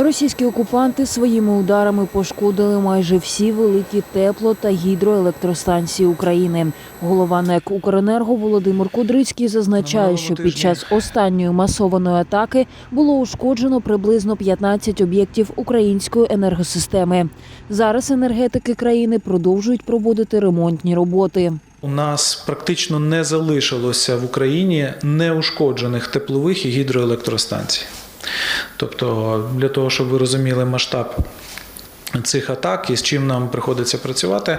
Російські окупанти своїми ударами пошкодили майже всі великі тепло та гідроелектростанції України. Голова НЕК «Укренерго» Володимир Кудрицький зазначає, що під час останньої масованої атаки було ушкоджено приблизно 15 об'єктів української енергосистеми. Зараз енергетики країни продовжують проводити ремонтні роботи. У нас практично не залишилося в Україні неушкоджених теплових і гідроелектростанцій. Тобто, для того, щоб ви розуміли масштаб цих атак і з чим нам приходиться працювати,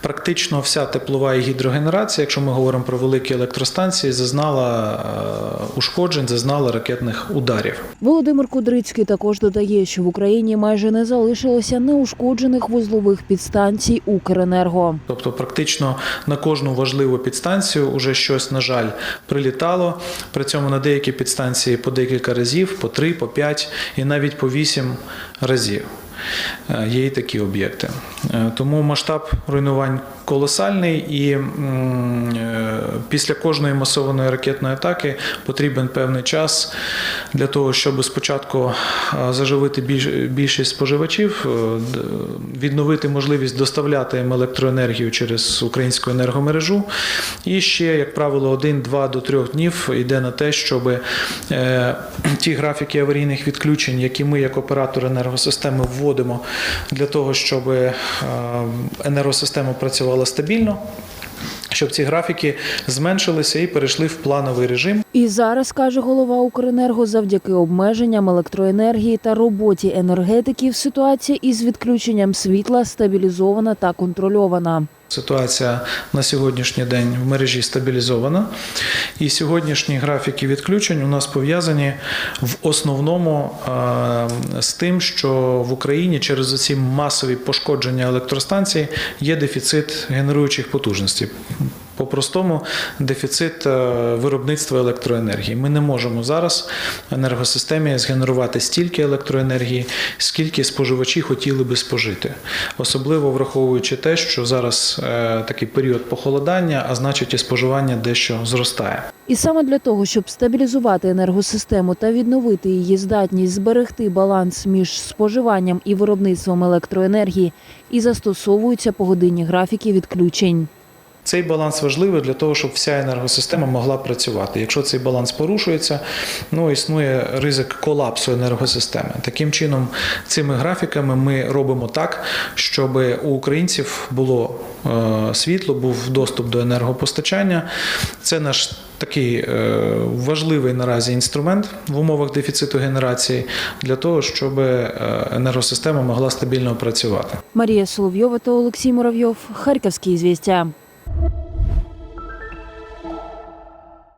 практично вся теплова і гідрогенерація, якщо ми говоримо про великі електростанції, зазнала е, ушкоджень, зазнала ракетних ударів. Володимир Кудрицький також додає, що в Україні майже не залишилося неушкоджених вузлових підстанцій Укренерго. Тобто, практично на кожну важливу підстанцію вже щось, на жаль, прилітало. При цьому на деякі підстанції по декілька разів, по три, по п'ять і навіть по вісім разів. Е, Є і такі об'єкти. Е, Тому масштаб руйнувань колосальний, і е, після кожної масованої ракетної атаки потрібен певний час для того, щоб спочатку заживити більшість споживачів, відновити можливість доставляти їм електроенергію через українську енергомережу. І ще, як правило, один, два до трьох днів йде на те, щоб ті графіки аварійних відключень, які ми як оператор енергосистеми вводимо для того, щоб е, енергосистема працювала стабільно. Щоб ці графіки зменшилися і перейшли в плановий режим. І зараз каже голова Укренерго, завдяки обмеженням електроенергії та роботі енергетиків, ситуація із відключенням світла стабілізована та контрольована. Ситуація на сьогоднішній день в мережі стабілізована, і сьогоднішні графіки відключень у нас пов'язані в основному е, з тим, що в Україні через ці масові пошкодження електростанцій є дефіцит генеруючих потужностей. По-простому дефіцит е, виробництва електроенергії. Ми не можемо зараз в енергосистемі згенерувати стільки електроенергії, скільки споживачі хотіли би спожити. Особливо враховуючи те, що зараз е, такий період похолодання, а значить і споживання дещо зростає. І саме для того, щоб стабілізувати енергосистему та відновити її здатність зберегти баланс між споживанням і виробництвом електроенергії, і застосовуються погодинні графіки відключень. Цей баланс важливий для того, щоб вся енергосистема могла працювати. Якщо цей баланс порушується, ну існує ризик колапсу енергосистеми. Таким чином, цими графіками ми робимо так, щоб у українців було е, світло, був доступ до енергопостачання. Це наш такий е, важливий наразі інструмент в умовах дефіциту генерації для того, щоб е, енергосистема могла стабільно працювати. Марія Соловйова та Олексій Муравйов, Харківські звістя.